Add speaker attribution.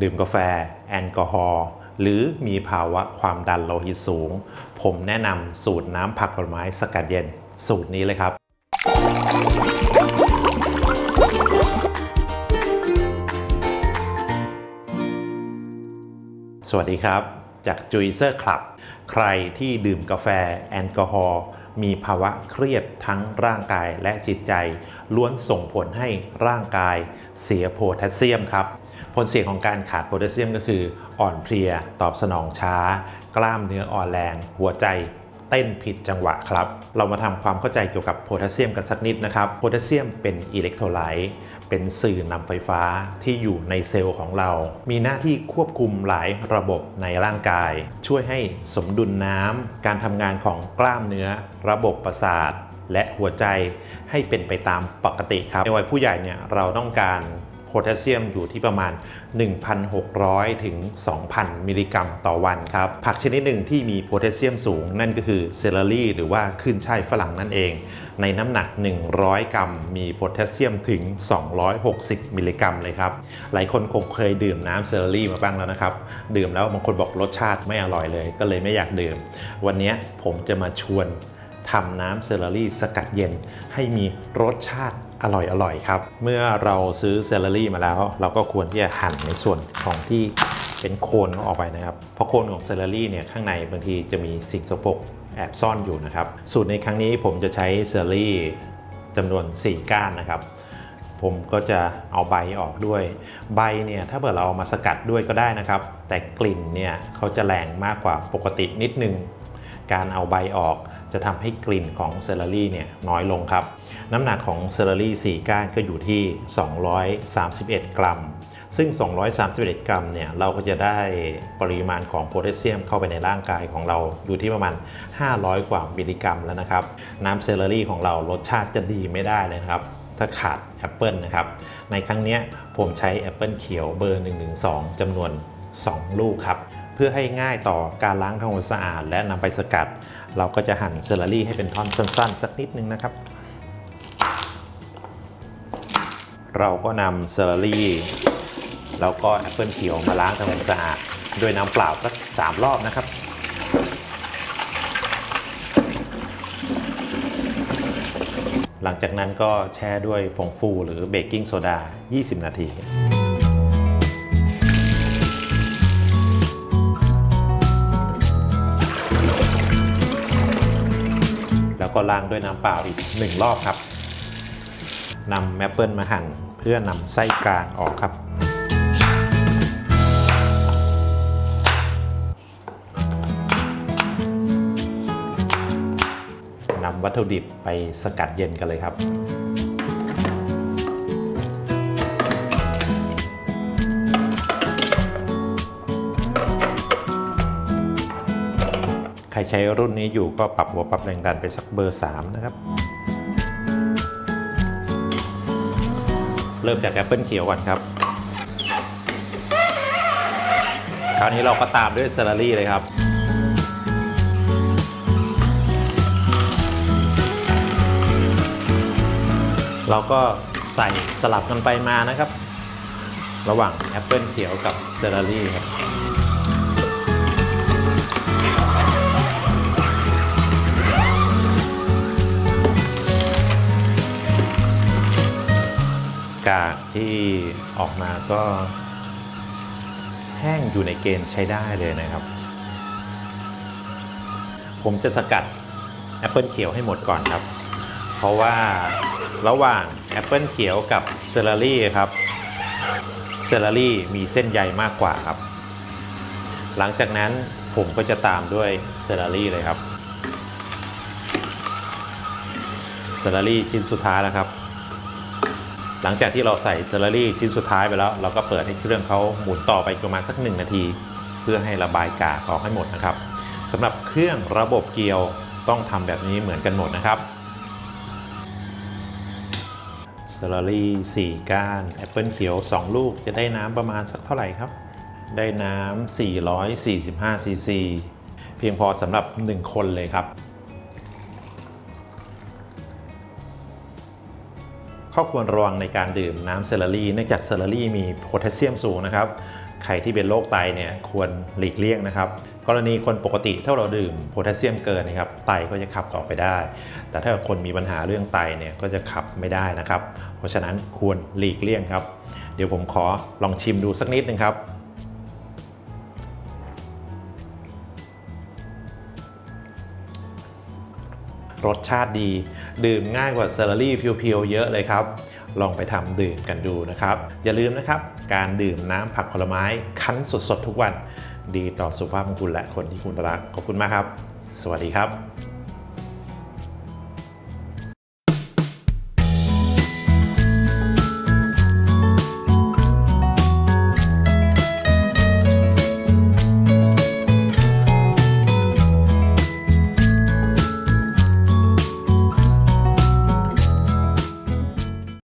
Speaker 1: ดื่มกาแฟ แอลกอฮอล์หรือมีภาวะความดันโลหิตสูง ผมแนะนำสูตรน้ำผักผลไม้สกัดเย็น สูตรนี้เลยครับ สวัสดีครับ จากจุยเซอร์คลับ ใครที่ดื่มกาแฟ แอลกอฮอล์มีภาวะเครียดทั้งร่างกายและจิตใจ ล้วนส่งผลให้ร่างกายเสียโพแทสเซียมครับ ผลเสียของการขาดโพแทสเซียมก็คือ อ่อนเพลีย ตอบสนองช้า กล้ามเนื้ออ่อนแรง หัวใจเต้นผิดจังหวะครับ เรามาทำความเข้าใจเกี่ยวกับโพแทสเซียมกันสักนิดนะครับ โพแทสเซียมเป็นอิเล็กโทรไลต์ เป็นสื่อนำไฟฟ้าที่อยู่ในเซลล์ของเรา มีหน้าที่ควบคุมหลายระบบในร่างกาย ช่วยให้สมดุลน้ำ การทำงานของกล้ามเนื้อ ระบบประสาท และหัวใจให้เป็นไปตามปกติครับ ในวัยผู้ใหญ่เนี่ยเราต้องการ พแทสเซียมอยู่ที่ประมาณ 1,600 ถึง 2,000 มิลลิกรัมต่อวันครับ ผักชนิดหนึ่งที่มีโพแทสเซียมสูงนั่นก็คือเซเลอรี่ หรือว่าขึ้นช่ายฝรั่งนั่นเอง ในน้ำหนัก 100 กรัม มีโพแทสเซียมถึง 260 มิลลิกรัมเลยครับ หลายคนคงเคยดื่มน้ำเซเลอรี่มาบ้างแล้วนะครับ ดื่มแล้วบางคนบอกรสชาติไม่อร่อยเลย ก็เลยไม่อยากดื่ม วันนี้ผมจะมาชวนทำน้ำเซเลอรี่สกัดเย็นให้มีรสชาติ อร่อยๆครับ เมื่อเราซื้อเซเลอรี่มาแล้ว เราก็ควรที่จะหั่นในส่วนของที่เป็นโคนออกไปนะครับ เพราะโคนของเซเลอรี่เนี่ยข้างในบางทีจะมีสิ่งสกปรกแอบซ่อนอยู่นะครับ สูตรในครั้งนี้ผมจะใช้เซเลอรี่จำนวน 4 ก้านนะครับ ผมก็จะเอาใบออกด้วย ใบเนี่ยถ้าเกิดเราเอามาสกัดด้วยก็ได้นะครับ แต่กลิ่นเนี่ยเขาจะแรงมากกว่าปกตินิดนึง การเอาใบออกจะทำให้กลิ่นของเซเลอรี่เนี่ยน้อยลงครับ น้ำหนักของเซเลอรี่4ก้านก็อยู่ที่ 231 กรัม ซึ่ง 231 กรัมเนี่ยเราก็จะได้ปริมาณของโพแทสเซียมเข้าไปในร่างกายของเราอยู่ที่ประมาณ 500 กว่ามิลลิกรัมแล้วนะครับ น้ำเซเลอรี่ของเรารสชาติจะดีไม่ได้เลยนะครับถ้าขาดแอปเปิลนะครับ ในครั้งนี้ผมใช้แอปเปิลเขียวเบอร์ 112จำนวน 2 ลูกครับ เพื่อให้ง่ายต่อการล้างทำความสะอาด และนำไปสกัด เราก็จะหั่นเซเลอรี่ให้เป็นท่อนสั้นๆ สักนิดนึงนะครับ เราก็นำเซเลอรี่แล้วก็แอปเปิลเขียวมาล้างทำความสะอาดด้วยน้ำเปล่าสัก3รอบนะครับหลังจากนั้นก็แช่ด้วยผงฟูหรือเบกกิ้งโซดา 20 นาที ก็ล้างด้วยน้ำเปล่าอีก 1 รอบครับนำแมปเปิลมาหั่นเพื่อนำไส้กลางออกครับ นำวัตถุดิบไปสกัดเย็นกันเลยครับ รใช้รุ่นนี้อยู่ก็ปรับหัวปรับแรงดันไปสักเบอร์ 3 นะครับ เริ่มจากแอปเปิลเขียวก่อนครับ คราวนี้เราก็ตามด้วยเซลลารี่เลยครับเราก็ใส่สลับกันไปมานะครับ ระหว่างแอปเปิลเขียวกับเซลลารี่ครับ กากที่ออกมาก็ แห้งอยู่ในเกณฑ์ใช้ได้เลยนะครับ ผมจะสกัดแอปเปิลเขียวให้หมดก่อนครับ เพราะว่าระหว่างแอปเปิลเขียวกับเซลลารี่ครับเซลลารี่มีเส้นใยมากกว่าครับ หลังจากนั้นผมก็จะตามด้วยเซลลารี่เลยครับเซลลารี่ชิ้นสุดท้ายแล้วครับ หลังจากที่เราใส่เซลลารี่ชิ้นสุดท้ายไปแล้ว เราก็เปิดให้เครื่องเขาหมุนต่อไปประมาณสักหนึ่งนาที เพื่อให้ระบายกากออกให้หมดนะครับสำหรับเครื่องระบบเกียวต้องทำแบบนี้เหมือนกันหมดนะครับเซลลารี่4ก้านแอปเปิลเขียว 2 ลูกจะได้น้ำประมาณสักเท่าไหร่ครับ ได้น้ำ445ซีซีเพียงพอสำหรับ 1 คนเลยครับ ข้อควรระวังในการดื่มน้ำเซลลารี่เนื่องจากเซลลารี่มีโพแทสเซียมสูงนะครับใครที่เป็นโรคไตเนี่ยควรหลีกเลี่ยงนะครับ กรณีคนปกติถ้าเราดื่มโพแทสเซียมเกินนะครับไตก็จะขับออกไปได้ แต่ถ้าคนมีปัญหาเรื่องไตเนี่ยก็จะขับไม่ได้นะครับ เพราะฉะนั้นควรหลีกเลี่ยงครับ เดี๋ยวผมขอลองชิมดูสักนิดนึงครับ รสชาติดี ดื่มง่ายกว่าเซอร์รี่เพียวๆเยอะเลยครับ ลองไปทำดื่มกันดูนะครับ อย่าลืมนะครับ การดื่มน้ำผักผลไม้คั้นสดๆทุกวัน ดีต่อสุขภาพของคุณและคนที่คุณรักขอบคุณมากครับ สวัสดีครับ